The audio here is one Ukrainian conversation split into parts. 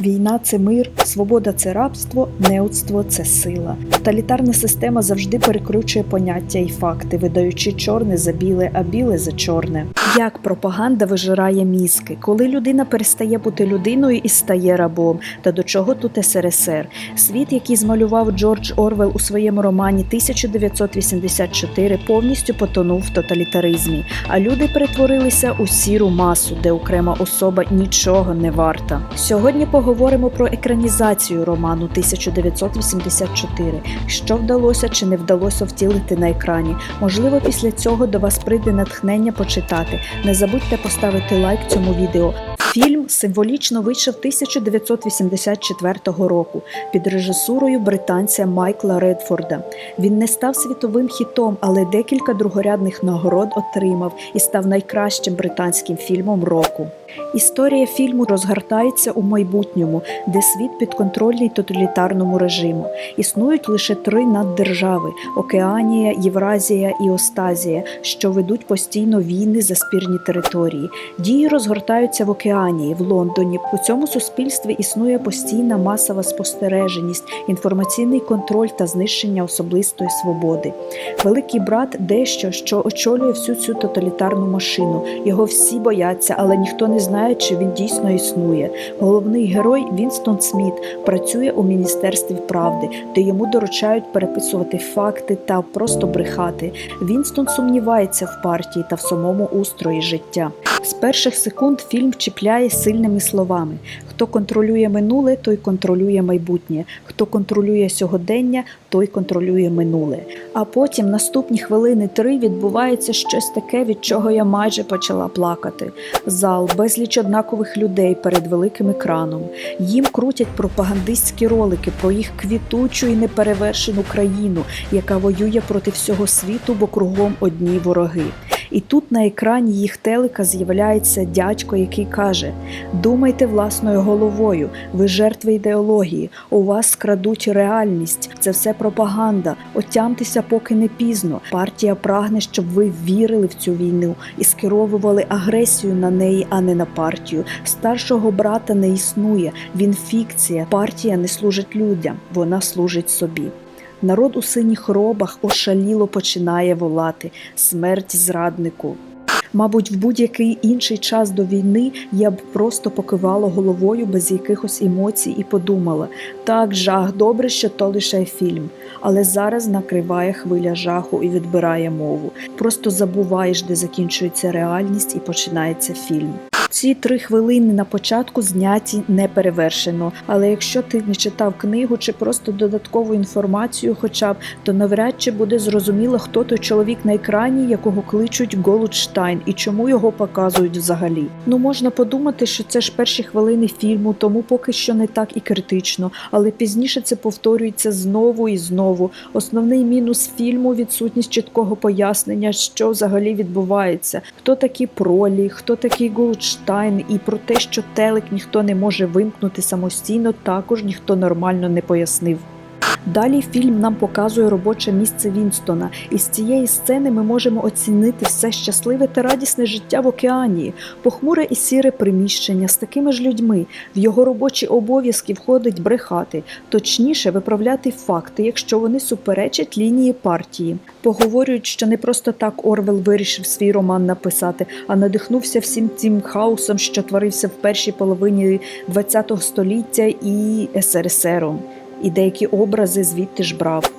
Війна це мир, свобода це рабство, неудство це сила. Тоталітарна система завжди перекручує поняття і факти, видаючи чорне за біле, а біле за чорне. Як пропаганда вижирає мізки, коли людина перестає бути людиною і стає рабом. Та до чого тут СРСР? Світ, який змалював Джордж Орвел у своєму романі 1984, повністю потонув в тоталітаризмі, а люди перетворилися у сіру масу, де окрема особа нічого не варта. Сьогодні поговоримо про екранізацію роману 1984. Що вдалося чи не вдалося втілити на екрані. Можливо, після цього до вас прийде натхнення почитати. Не забудьте поставити лайк цьому відео. Фільм символічно вийшов 1984 року під режисурою британця Майкла Редфорда. Він не став світовим хітом, але декілька другорядних нагород отримав і став найкращим британським фільмом року. Історія фільму розгортається у майбутньому, де світ підконтрольний тоталітарному режиму. Існують лише три наддержави: Океанія, Євразія і Остазія, що ведуть постійно війни за спірні території. Дії розгортаються в океанії, в Лондоні. У цьому суспільстві існує постійна масова спостереженість, інформаційний контроль та знищення особистої свободи. Великий брат дещо, що очолює всю цю тоталітарну машину. Його всі бояться, але ніхто не знає, чи він дійсно існує. Головний герой Вінстон Сміт працює у міністерстві правди, де йому доручають переписувати факти та просто брехати. Вінстон сумнівається в партії та в самому устрої життя. З перших секунд фільм чіпляє сильними словами: хто контролює минуле, той контролює майбутнє, хто контролює сьогодення, той контролює минуле. А потім наступні хвилини три відбувається щось таке, від чого я майже почала плакати. Зал, безліч однакових людей перед великим екраном. Їм крутять пропагандистські ролики про їх квітучу і неперевершену країну, яка воює проти всього світу, бо кругом одні вороги. І тут на екрані їх телека з'являється дядько, який каже: Думайте власною головою, ви жертви ідеології, у вас крадуть реальність, це все пропаганда. Отямтеся, поки не пізно. Партія прагне, щоб ви вірили в цю війну і скеровували агресію на неї, а не на партію. Старшого брата не існує, він фікція. Партія не служить людям, вона служить собі. Народ у синіх робах ошаліло починає волати смерть зраднику. Мабуть, в будь-який інший час до війни я б просто покивала головою без якихось емоцій і подумала: так, жах, добре, що то лише фільм. Але зараз накриває хвиля жаху і відбирає мову. Просто забуваєш, де закінчується реальність і починається фільм. Ці три хвилини на початку зняті неперевершено. Але якщо ти не читав книгу чи просто додаткову інформацію, хоча б то навряд чи буде зрозуміло, хто той чоловік на екрані, якого кличуть Голудштайн, і чому його показують взагалі. Ну можна подумати, що це ж перші хвилини фільму, тому поки що не так і критично, але пізніше це повторюється знову і знову. Основний мінус фільму відсутність чіткого пояснення, що взагалі відбувається, хто такі пролі, хто такий Голудштайн. Штайн і про те, що телек ніхто не може вимкнути самостійно, також ніхто нормально не пояснив. Далі фільм нам показує робоче місце Вінстона, і з цієї сцени ми можемо оцінити все щасливе та радісне життя в океані, похмуре і сіре приміщення з такими ж людьми. В його робочі обов'язки входить брехати, точніше виправляти факти, якщо вони суперечать лінії партії. Поговорюють, що не просто так Орвел вирішив свій роман написати, а надихнувся всім цим хаосом, що творився в першій половині ХХ століття і СРСРом і деякі образи звідти ж брав.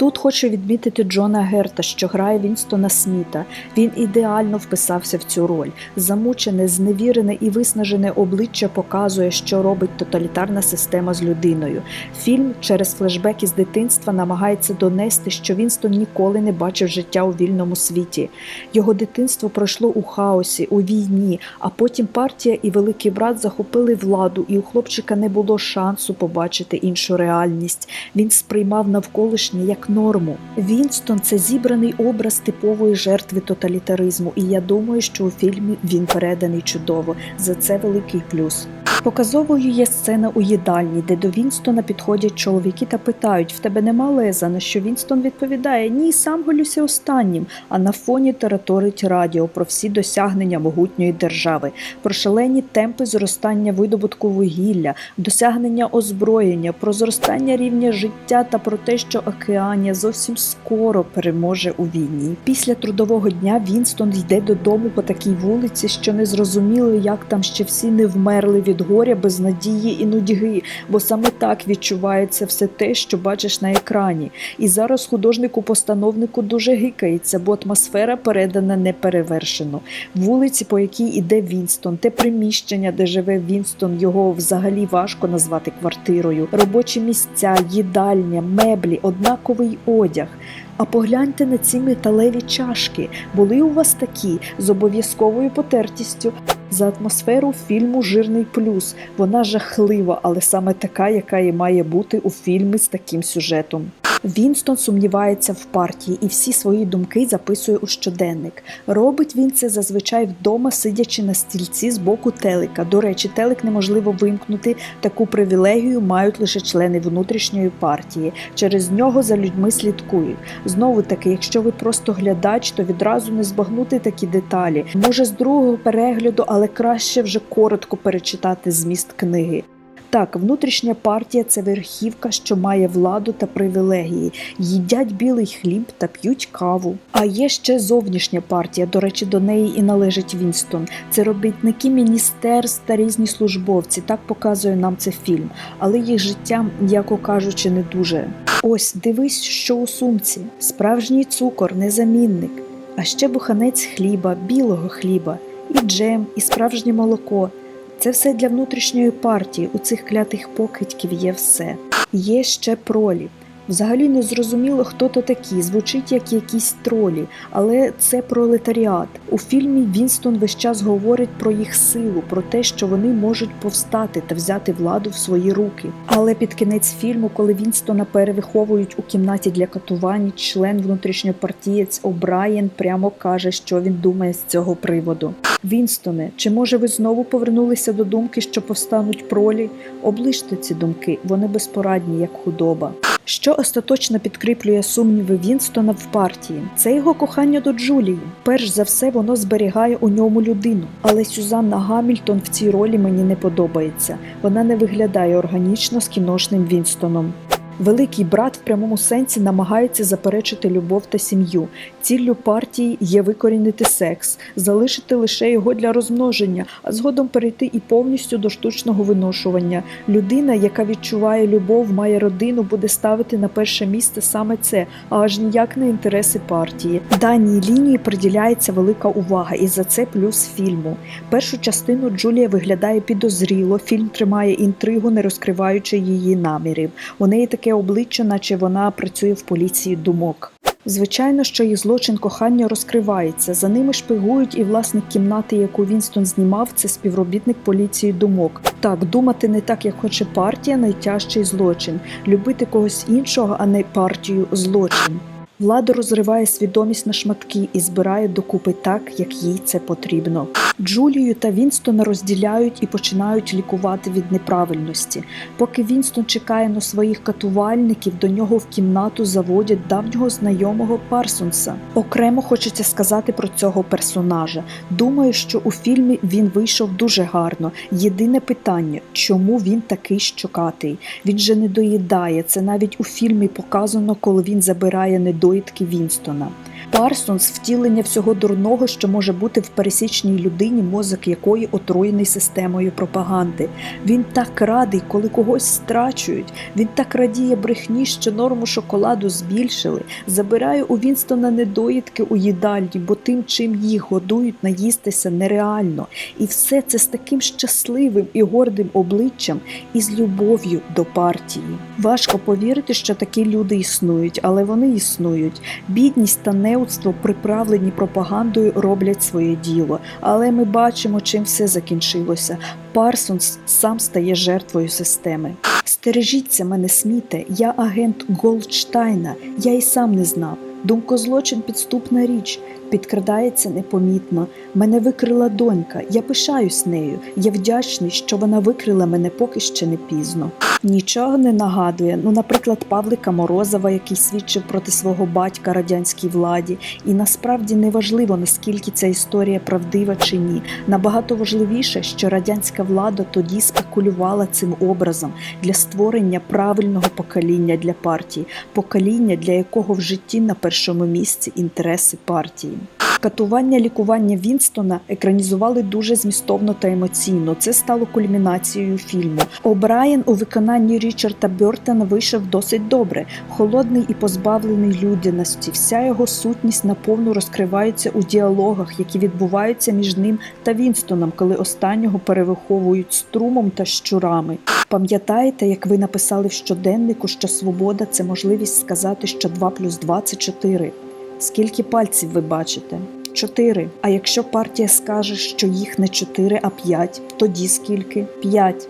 Тут хочу відмітити Джона Герта, що грає Вінстона Сміта. Він ідеально вписався в цю роль. Замучене, зневірене і виснажене обличчя показує, що робить тоталітарна система з людиною. Фільм через флешбеки з дитинства намагається донести, що Вінстон ніколи не бачив життя у вільному світі. Його дитинство пройшло у хаосі, у війні, а потім партія і великий брат захопили владу, і у хлопчика не було шансу побачити іншу реальність. Він сприймав навколишнє як норму. Вінстон це зібраний образ типової жертви тоталітаризму, і я думаю, що у фільмі він переданий чудово. За це великий плюс. Показовою є сцена у їдальні, де до Вінстона підходять чоловіки та питають: в тебе нема леза? На що Вінстон відповідає: Ні, сам голюся останнім. А на фоні тараторить радіо про всі досягнення могутньої держави, про шалені темпи зростання видобутку вугілля, досягнення озброєння, про зростання рівня життя та про те, що Океанія зовсім скоро переможе у війні. Після трудового дня Вінстон йде додому по такій вулиці, що не зрозуміло, як там ще всі не вмерли від горя, безнадії і нудьги, бо саме так відчувається все те, що бачиш на екрані. І зараз художнику-постановнику дуже гикається, бо атмосфера передана неперевершено. Вулиці, по якій іде Вінстон, те приміщення, де живе Вінстон, його взагалі важко назвати квартирою. Робочі місця, їдальня, меблі, однаковий одяг. А погляньте на ці металеві чашки. Були у вас такі з обов'язковою потертістю. За атмосферу фільму жирний плюс. Вона жахлива, але саме така, яка і має бути у фільмі з таким сюжетом. Вінстон сумнівається в партії і всі свої думки записує у щоденник. Робить він це зазвичай вдома, сидячи на стільці з боку телека. До речі, телек неможливо вимкнути. Таку привілегію мають лише члени внутрішньої партії. Через нього за людьми слідкують. Знову таки, якщо ви просто глядач, то відразу не збагнути такі деталі. Може, з другого перегляду, але краще вже коротко перечитати зміст книги. Так, внутрішня партія це верхівка, що має владу та привілегії, їдять білий хліб та п'ють каву. А є ще зовнішня партія. До речі, до неї і належить Вінстон. Це робітники міністерств та різні службовці. Так показує нам це фільм. Але їх життя, м'яко кажучи, не дуже. Ось дивись, що у сумці: справжній цукор, незамінник, а ще буханець хліба, білого хліба, і джем, і справжнє молоко. Це все для внутрішньої партії. У цих клятих покидьків є все. Є ще пролі. Взагалі не зрозуміло, хто то такі. Звучить як якісь тролі, але це пролетаріат. У фільмі Вінстон весь час говорить про їх силу, про те, що вони можуть повстати та взяти владу в свої руки. Але під кінець фільму, коли Вінстона перевиховують у кімнаті для катувань, член внутрішньопартієць О'Брайен прямо каже, що він думає з цього приводу. Вінстоне, чи може ви знову повернулися до думки, що повстануть пролі? Оближте ці думки, вони безпорадні, як худоба. Що остаточно підкріплює сумніви Вінстона в партії? Це його кохання до Джулії. Перш за все, воно зберігає у ньому людину. Але Сюзанна Гамільтон в цій ролі мені не подобається. Вона не виглядає органічно з кіношним Вінстоном. Великий брат в прямому сенсі намагається заперечити любов та сім'ю. Ціллю партії є викорінити секс, залишити лише його для розмноження, а згодом перейти і повністю до штучного виношування. Людина, яка відчуває любов, має родину, буде ставити на перше місце саме це, а аж ніяк не інтереси партії. Даній лінії приділяється велика увага, і за це плюс фільму. Першу частину Джулія виглядає підозріло. Фільм тримає інтригу, не розкриваючи її намірів. У неї таке обличчя, наче вона працює в поліції думок. Звичайно, що її злочин кохання розкривається. За ними шпигують і власник кімнати, яку Вінстон знімав, це співробітник поліції думок. Так, думати не так, як хоче партія, найтяжчий злочин. Любити когось іншого, а не партію злочин. Влада розриває свідомість на шматки і збирає докупи так, як їй це потрібно. Джулію та Вінстона розділяють і починають лікувати від неправильності. Поки Вінстон чекає на своїх катувальників, до нього в кімнату заводять давнього знайомого Парсонса. Окремо хочеться сказати про цього персонажа. Думаю, що у фільмі він вийшов дуже гарно. Єдине питання, чому він такий щокатий? Він же не доїдає. Це навіть у фільмі показано, коли він забирає недоїдки Вінстона. Парсонс втілення всього дурного, що може бути в пересічній людині, мозок якої отруєний системою пропаганди. Він так радий, коли когось страчують. Він так радіє брехні, що норму шоколаду збільшили. Забирає у Вінстона недоїдки у їдальні, бо тим, чим їх годують, наїстися нереально. І все це з таким щасливим і гордим обличчям і з любов'ю до партії. Важко повірити, що такі люди існують, але вони існують. Бідність та неудство, приправлені пропагандою, роблять своє діло. Але ми бачимо, чим все закінчилося. Парсонс сам стає жертвою системи. Стережіться мене, сміте, я агент Голдштайна, я і сам не знав. Думкозлочин підступна річ, підкрадається непомітно. Мене викрила донька, я пишаюсь нею. Я вдячний, що вона викрила мене поки ще не пізно. Нічого не нагадує. Ну, наприклад, Павлика Морозова, який свідчив проти свого батька радянській владі. І насправді не важливо, наскільки ця історія правдива чи ні. Набагато важливіше, що радянська влада тоді спекулювала цим образом для створення правильного покоління для партії, покоління, для якого в житті на першому місці інтереси партії. Катування лікування Вінстона екранізували дуже змістовно та емоційно. Це стало кульмінацією фільму. О'Брайен у виконанні Річарда Бертона вийшов досить добре, холодний і позбавлений людяності. Вся його сутність наповну розкривається у діалогах, які відбуваються між ним та Вінстоном, коли останнього перевиховують струмом та щурами. Пам'ятаєте, як ви написали в щоденнику, що свобода це можливість сказати, що 2 плюс 2 – це 4? Скільки пальців ви бачите? Чотири. А якщо партія скаже, що їх не чотири, а п'ять, тоді скільки? П'ять.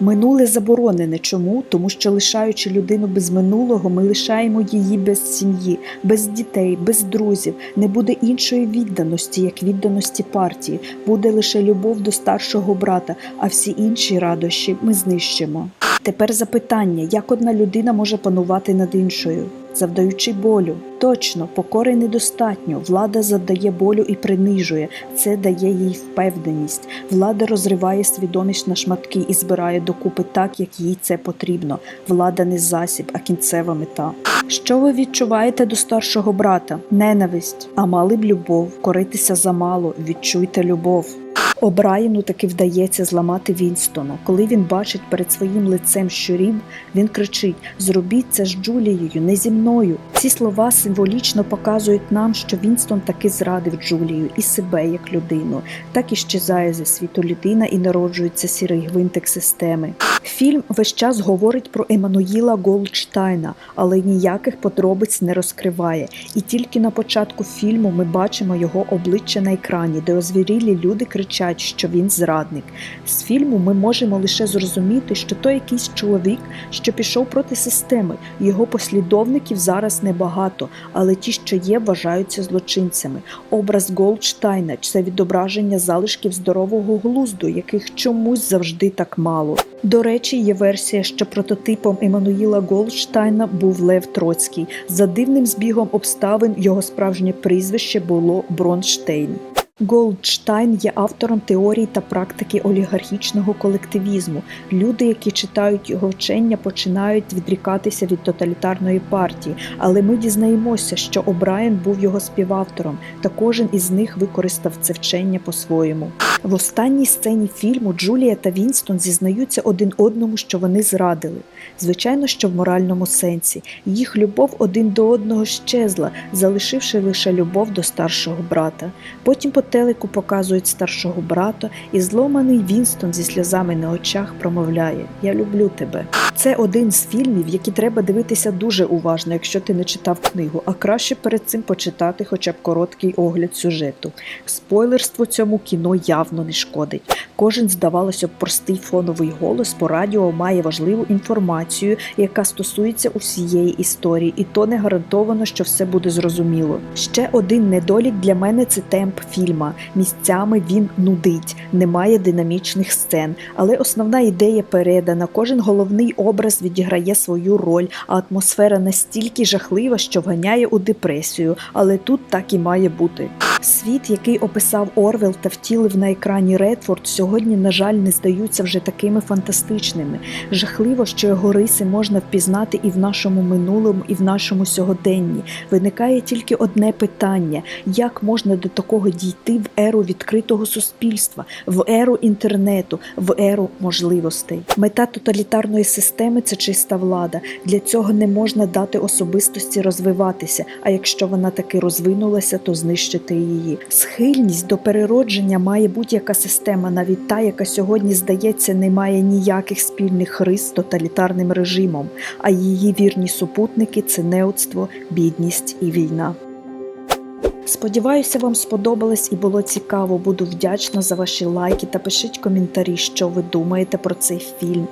Минуле заборонене. Чому? Тому що лишаючи людину без минулого, ми лишаємо її без сім'ї, без дітей, без друзів. Не буде іншої відданості, як відданості партії. Буде лише любов до старшого брата, а всі інші радощі ми знищимо. Тепер запитання: як одна людина може панувати над іншою? Завдаючи болю. Точно, покори недостатньо. Влада завдає болю і принижує. Це дає їй впевненість. Влада розриває свідомість на шматки і збирає докупи так, як їй це потрібно. Влада не засіб, а кінцева мета. Що ви відчуваєте до старшого брата? Ненависть. А мали б любов, коритися замало, відчуйте любов. Обраєну таки вдається зламати Вінстона. Коли він бачить перед своїм лицем щурів, він кричить: Зробіть це з Джулією, не зі мною. Ці слова символічно показують нам, що Вінстон таки зрадив Джулію і себе як людину. Так і щезає зі світу людина і народжується сірий гвинтик системи. Фільм весь час говорить про Еммануїла Голдштайна, але ніяких подробиць не розкриває. І тільки на початку фільму ми бачимо його обличчя на екрані, де озвірілі люди кричать, що він зрадник. З фільму ми можемо лише зрозуміти, що то якийсь чоловік, що пішов проти системи. Його послідовників зараз небагато, але ті, що є, вважаються злочинцями. Образ Голдштайна це відображення залишків здорового глузду, яких чомусь завжди так мало. До речі, є версія, що прототипом Еммануїла Голдштайна був Лев Троцький. За дивним збігом обставин його справжнє прізвище було Бронштейн. Голдштайн є автором теорій та практики олігархічного колективізму. Люди, які читають його вчення, починають відрікатися від тоталітарної партії. Але ми дізнаємося, що О'Брайен був його співавтором, та кожен із них використав це вчення по-своєму. В останній сцені фільму Джулія та Вінстон зізнаються один одному, що вони зрадили. Звичайно, що в моральному сенсі. Їх любов один до одного щезла, залишивши лише любов до старшого брата. Потім по телеку показують старшого брата, і зломаний Вінстон зі сльозами на очах промовляє: Я люблю тебе. Це один з фільмів, які треба дивитися дуже уважно, якщо ти не читав книгу, а краще перед цим почитати хоча б короткий огляд сюжету. Спойлерство цьому кіно явно не шкодить. Кожен, здавалося б, простий фоновий голос по радіо має важливу інформацію, яка стосується усієї історії, і то не гарантовано, що все буде зрозуміло. Ще один недолік для мене це темп фільма. Місцями він нудить, немає динамічних сцен, але основна ідея передана. Кожен головний образ відіграє свою роль, а атмосфера настільки жахлива, що вганяє у депресію. Але тут так і має бути. Світ, який описав Орвел та втілив на екрані Редфорд, сьогодні, на жаль, не здаються вже такими фантастичними. Жахливо, що його риси можна впізнати і в нашому минулому, і в нашому сьогоденні. Виникає тільки одне питання: як можна до такого дійти в еру відкритого суспільства, в еру інтернету, в еру можливостей? Мета тоталітарної системи це чиста влада. Для цього не можна дати особистості розвиватися. А якщо вона таки розвинулася, то знищити її. Схильність до переродження має будь-яка система, навіть та, яка сьогодні здається, не має ніяких спільних рис з тоталітарним режимом, а її вірні супутники це неудство, бідність і війна. Сподіваюся, вам сподобалось і було цікаво. Буду вдячна за ваші лайки та пишіть коментарі, що ви думаєте про цей фільм.